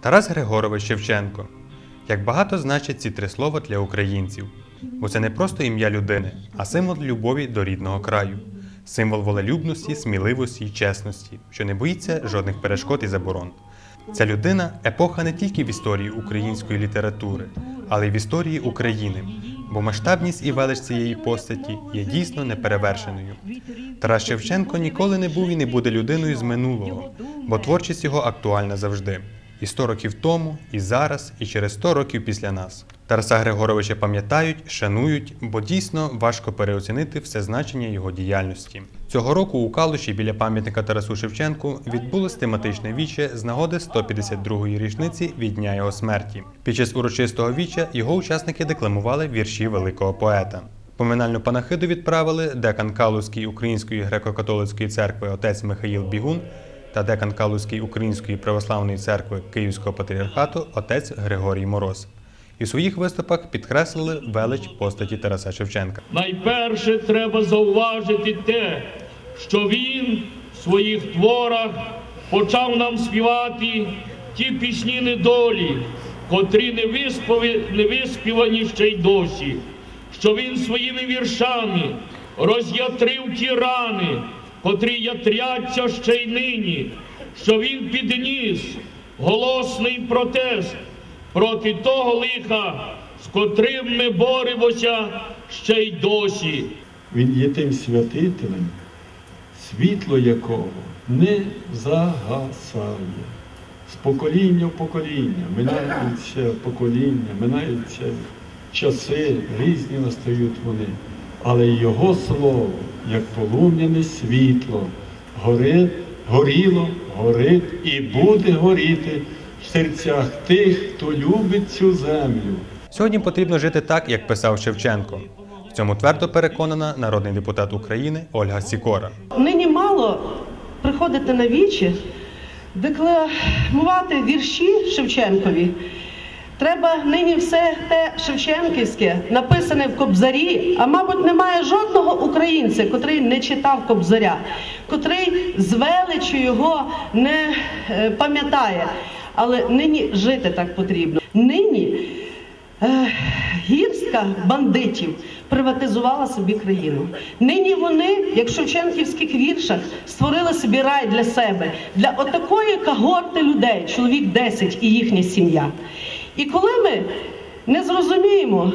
Тарас Григорович Шевченко. Як багато значать ці три слова для українців, бо це не просто ім'я людини, а символ любові до рідного краю, символ волелюбності, сміливості і чесності, що не боїться жодних перешкод і заборон. Ця людина епоха не тільки в історії української літератури, але й в історії України, бо масштабність і велич цієї постаті є дійсно неперевершеною. Тарас Шевченко ніколи не був і не буде людиною з минулого, бо творчість його актуальна завжди. І 100 років тому, і зараз, і через 100 років після нас. Тараса Григоровича пам'ятають, шанують, бо дійсно важко переоцінити все значення його діяльності. Цього року у Калуші біля пам'ятника Тарасу Шевченку відбулось тематичне віче з нагоди 152-ї річниці від дня його смерті. Під час урочистого віча його учасники декламували вірші великого поета. Поминальну панахиду відправили декан Калузької Української греко-католицької церкви отець Михаїл Бігун та декан Калузької Української православної церкви Київського патріархату отець Григорій Мороз. І в своїх виступах підкреслили велич постаті Тараса Шевченка. Найперше треба зауважити те, що він в своїх творах почав нам співати ті пісні недолі, котрі не, виспові, не виспівані ще й досі, що він своїми віршами роз'ятрив ті рани, котрі ятряться ще й нині, що він підніс голосний протест проти того лиха, з котрим ми боремося ще й досі. Він є тим святителем, світло якого не загасає. З покоління в покоління, минаються покоління, минаються часи, різні настають вони. Але його слово, як полум'яне світло, горить, горіло, горить і буде горіти в серцях тих, хто любить цю землю. Сьогодні потрібно жити так, як писав Шевченко. В цьому твердо переконана народний депутат України Ольга Сікора. Нині мало приходити на вічі, декламувати вірші Шевченкові. Треба нині все те Шевченківське, написане в Кобзарі, а мабуть, немає жодного українця, котрий не читав Кобзаря, котрий з величю його не е, пам'ятає. Але нині жити так потрібно. Нині е, гірська бандитів приватизувала собі країну. Нині вони, як в Шевченківських віршах, створили собі рай для себе, для отакої когорти людей, чоловік 10 і їхня сім'я. І коли ми не зрозуміємо,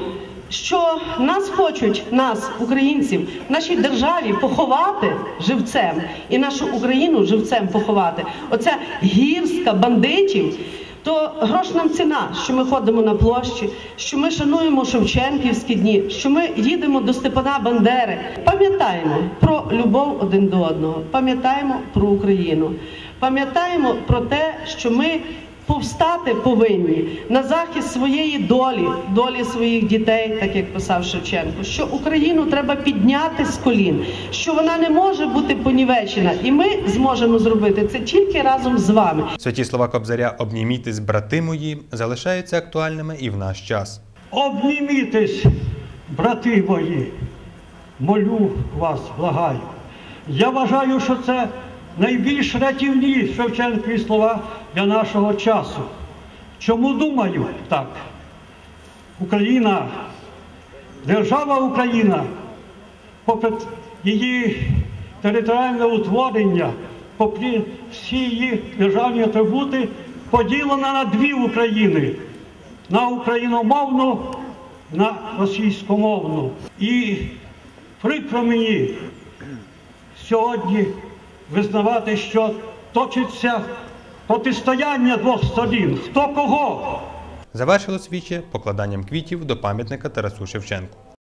що нас хочуть, нас, українців, в нашій державі поховати живцем і нашу Україну живцем поховати, оця гірська бандитів. То грош нам ціна, що ми ходимо на площі, що ми шануємо Шевченківські дні, що ми їдемо до Степана Бандери. Пам'ятаємо про любов один до одного, пам'ятаємо про Україну, пам'ятаємо про те, що ми повстати повинні на захист своєї долі, долі своїх дітей, так як писав Шевченко, що Україну треба підняти з колін, що вона не може бути понівечена, і ми зможемо зробити це тільки разом з вами. Святі слова Кобзаря Обнімітесь, брати мої залишаються актуальними і в наш час. Обнімітесь, брати мої, молю вас, благаю. Я вважаю, що це найбільш рятівні Шевченкові слова для нашого часу. Чому думаю так? Україна, держава Україна, попри її територіальне утворення, попри всі її державні атрибути, поділена на дві України на україномовну, на російськомовну. І прикро мені сьогодні визнавати, що точиться протистояння двох сторін. Хто кого? Завершило віче покладанням квітів до пам'ятника Тарасу Шевченку.